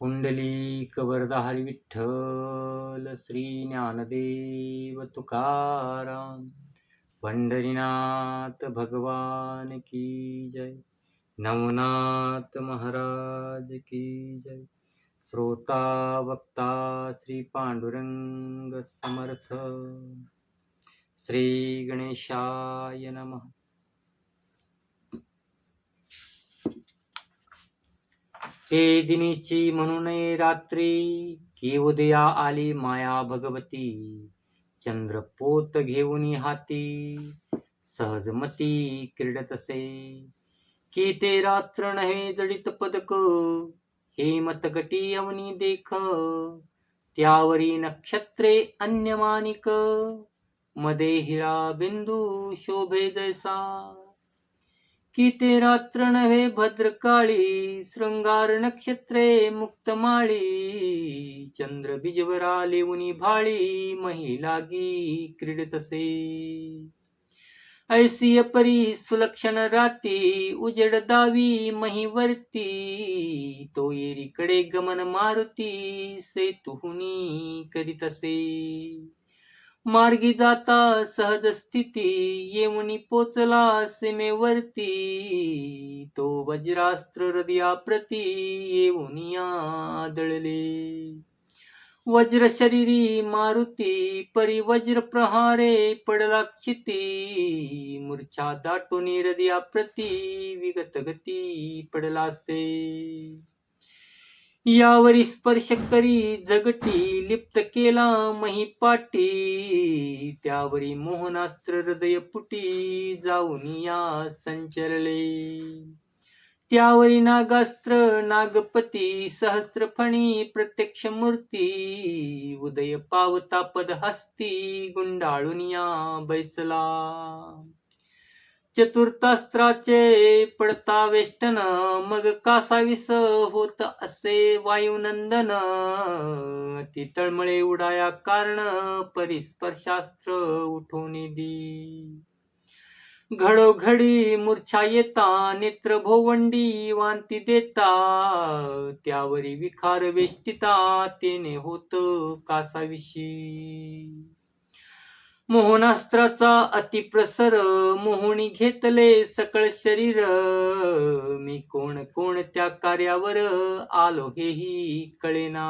पुंडलीक वरदाहरी विठ्ठल श्री ज्ञानदेव तुकाराम पंढरीनाथ भगवान की जय नवनाथ महाराज की जय श्रोता वक्ता श्री पांडुरंग समर्थ श्री गणेशाय नमः। दिनीची म्हणून रात्री. की उदया आली माया भगवती. चंद्रपोत घेऊन हाती. सहजमती क्रीडतसे की ते रात्र नव्हे जडित पदक. हे मतकटी अवनी देख. त्यावरी नक्षत्रे अन्यमानिक. मदे हिरा बिंदू शोभे जैसा. की ते रात्र नव्हे भद्रकाळी शृंगार नक्षत्रे मुक्तमाळी चंद्र बिजवरा लेवुनी भाळी महिलागी क्रीडतसे ऐसी परी सुलक्षण राती उजड दावी महिवरती तो येरीकडे गमन मारुती सेतुहुनी करीतसे मार्गी जाता सहज स्थिती. येऊनी पोचला सीमेवरती. तो वज्रास्त्र हृदया प्रती येऊनी आदळले. वज्र शरीरी मारुती. परी वज्र प्रहारे पडला क्षिती. मूर्छा दाटून हृदया प्रती विगत गती पडलासे. यावरी स्पर्श करी जगटी लिप्त केला महिपाटी त्यावरी मोहनास्त्र हृदय पुटी जाऊन या संचरले. त्यावरी नागास्त्र नागपती सहस्त्रफणी प्रत्यक्ष मूर्ती. उदय पावता पद हस्ती गुंडाळून या बैसला. चतुर्थास्त्राचे पडता वेष्टन मग कासावीस होत असे वायुनंदन. ती तळमळे उडाया कारण परिस्पर्शास्त्र उठवून दी घडोघडी मूर्छा येता नेत्र भोवंडी वांती देता. त्यावरी विखार वेष्टिता तेने होत कासाविषयी मोहनास्त्राचा अतिप्रसर मोहनी घेतले सकळ शरीर. मी कोण कोण त्या कार्यावर आलो हेही कळेना.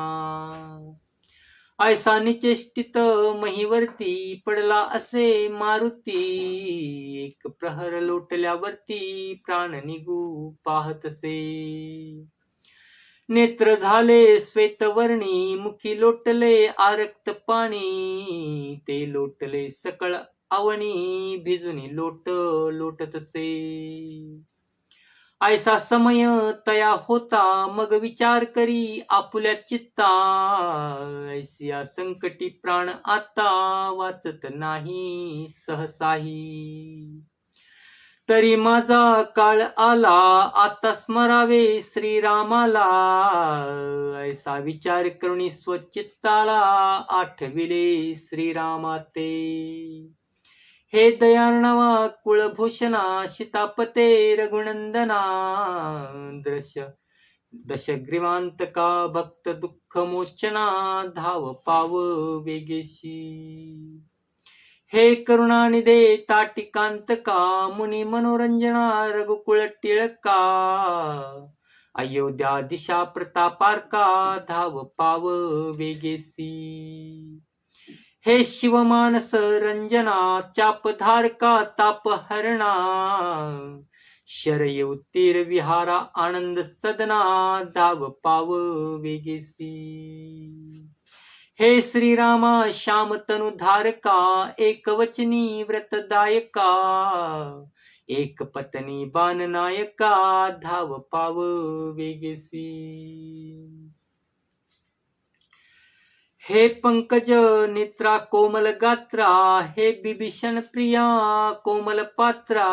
ऐसा निचेष्टित महिवरती पडला असे मारुती. एक प्रहर लोटल्यावरती प्राण निघू पाहतसे नेत्र झाले श्वेतवर्णी मुखी लोटले आरक्त पाणी. ते लोटले सकळ आवणी भिजुनी लोट लोटतसे. ऐसा समय तया होता मग विचार करी आपुल्या चित्ता. ऐसिया संकटी प्राण आता वाचत नाही सहसाही. तरी माझा काळ आला. आता स्मरावे श्रीरामाला. ऐसा विचार करुणी स्वचित्ताला आठविले श्रीरामाते. हे दयार्णवा कुळभूषणा शितापते रघुनंदना. दृश्य दशग्रीवांतका भक्त दुःख मोचना धाव पाव वेगेशी. हे करुणानिदे ताटिकांतका मुनी मनोरंजना रघुकुळ टिळका. अयोध्या दिशा प्रतापारका धाव पाव वेगेसी. हे शिवमानस रंजना चापधारका तापहरणा? शरय तीर विहारा आनंद सदना धाव पाव वेगेसी. हे श्रीरामा, श्याम तनु धारका एक वचनी व्रतदायका, एक पत्नी बाण नायका धाव पाव वेगसी। हे पंकज, नेत्रा कोमल गात्रा, हे बिभीषण प्रिया कोमल पात्रा,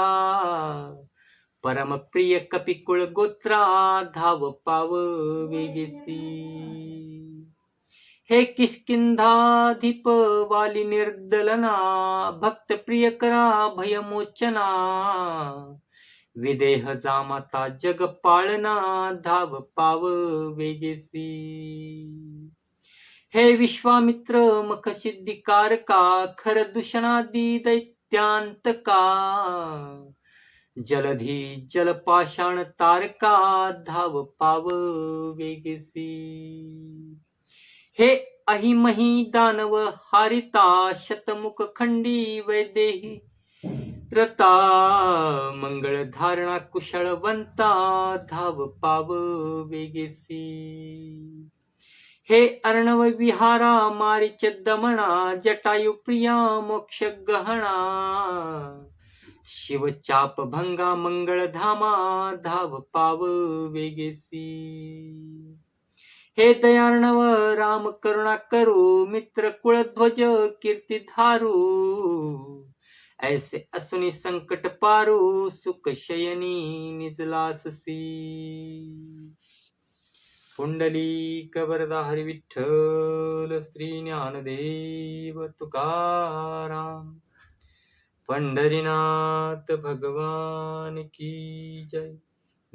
परम प्रिय कपिकुळ गोत्रा, धाव पाव वेगसी। हे किष्किंधाधिप वाली निर्दलना भक्त प्रिय करा भयमोचना। विदेह जामाता जग पाळना धाव पाव वेगेसी हे विश्वामित्र मख सिद्धिकारका खर दूषणादी दैत्यांतका। जलधी जलपाषाण तारका धाव पाव वेगेसी। हे अहिमही दानव हारिता शतमुख खंडी वैदेही. रता मंगळ धारणा कुशळवंता धाव पाव वेगेसी. हे अर्णव विहारा मारिच दमणा जटायु प्रिया मोक्ष गहणा. शिवचाप भंगा मंगळ धामा धाव पाव वेगेसी. हे दयार्णव राम करुणा करू मित्र कुळध्वज कीर्ती धारू. ऐसे असुनी संकट पारू सुख शयनी निजलाससी पुंडली कबरदा हरी विठ्ठल श्री ज्ञानदेव तुकाराम. पंढरीनाथ भगवान की जय.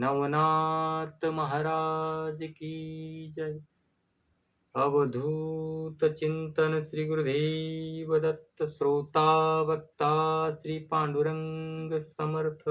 नवनाथ महाराज की जय। अवधूत चिंतन श्री गुरुदेव दत्त श्रोता वक्ता श्री पांडुरंग समर्थ।